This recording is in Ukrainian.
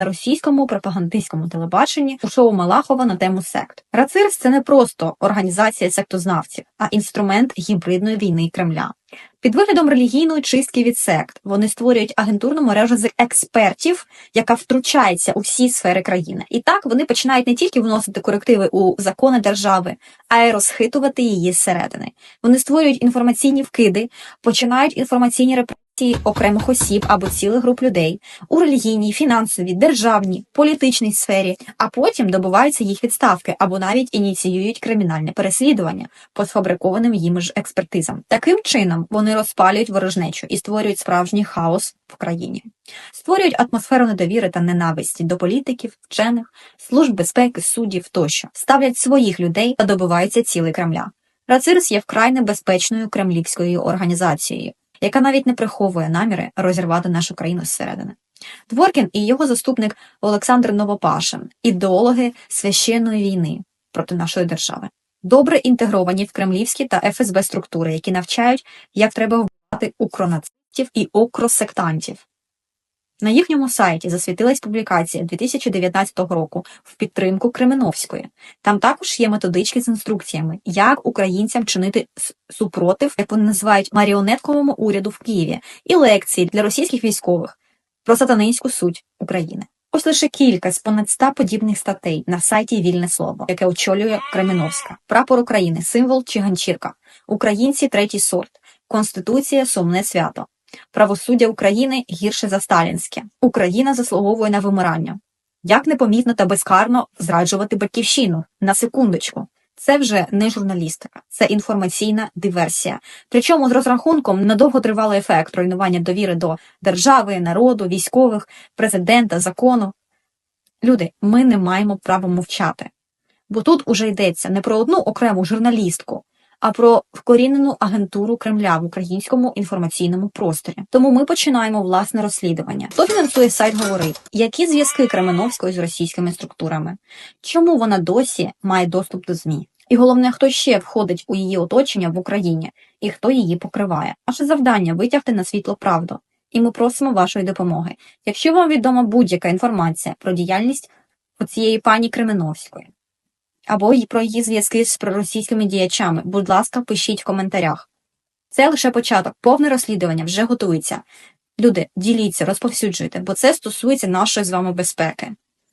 російському пропагандистському телебаченні у шоу Малахова на тему сект. Рацирс це не просто організація сектознавців, а інструмент гібридної війни Кремля. Під виглядом релігійної чистки від сект вони створюють агентурну мережу з експертів, яка втручається у всі сфери країни. І так вони починають не тільки вносити корективи у закони держави, а й розхитувати її зсередини. Вони створюють інформаційні вкиди, починають інформаційні репресії окремих осіб або цілих груп людей у релігійній, фінансовій, державній, політичній сфері, а потім добиваються їх відставки або навіть ініціюють кримінальне переслідування по сфабрикованим їм ж експертизам. Таким чином вони розпалюють ворожнечу і створюють справжній хаос в країні, створюють атмосферу недовіри та ненависті до політиків, вчених, служб безпеки, суддів тощо, ставлять своїх людей та добиваються цілий Кремля. Рацирс є вкрай небезпечною кремлівською організацією, яка навіть не приховує наміри розірвати нашу країну зсередини. Дворкін і його заступник Олександр Новопашин ідеологи священної війни проти нашої держави, добре інтегровані в кремлівські та ФСБ структури, які навчають, як треба вбивати укронацистів і окросектантів. На їхньому сайті засвітилась публікація 2019 року в підтримку Кременовської. Там також є методички з інструкціями, як українцям чинити супротив, як вони називають маріонетковому уряду в Києві, і лекції для російських військових про сатанинську суть України. Ось лише кілька з понад 100 подібних статей на сайті Вільне слово, яке очолює Кременовська, прапор України, символ чи ганчірка, українці третій сорт, Конституція сумне свято. Правосуддя України гірше за сталінське. Україна заслуговує на вимирання. Як непомітно та безкарно зраджувати батьківщину? На секундочку. Це вже не журналістика, це інформаційна диверсія. Причому з розрахунком на довготривалий ефект руйнування довіри до держави, народу, військових, президента, закону. Люди, ми не маємо права мовчати. Бо тут уже йдеться не про одну окрему журналістку, а про вкорінену агентуру Кремля в українському інформаційному просторі. Тому ми починаємо власне розслідування. Хто фінансує сайт говорить? Які зв'язки Кременовської з російськими структурами? Чому вона досі має доступ до ЗМІ? І головне, хто ще входить у її оточення в Україні і хто її покриває? Наше завдання витягти на світло правду. І ми просимо вашої допомоги. Якщо вам відома будь-яка інформація про діяльність цієї пані Кременовської, або й про її зв'язки з проросійськими діячами. Будь ласка, пишіть в коментарях. Це лише початок, повне розслідування вже готується. Люди, діліться, розповсюджуйте, бо це стосується нашої з вами безпеки.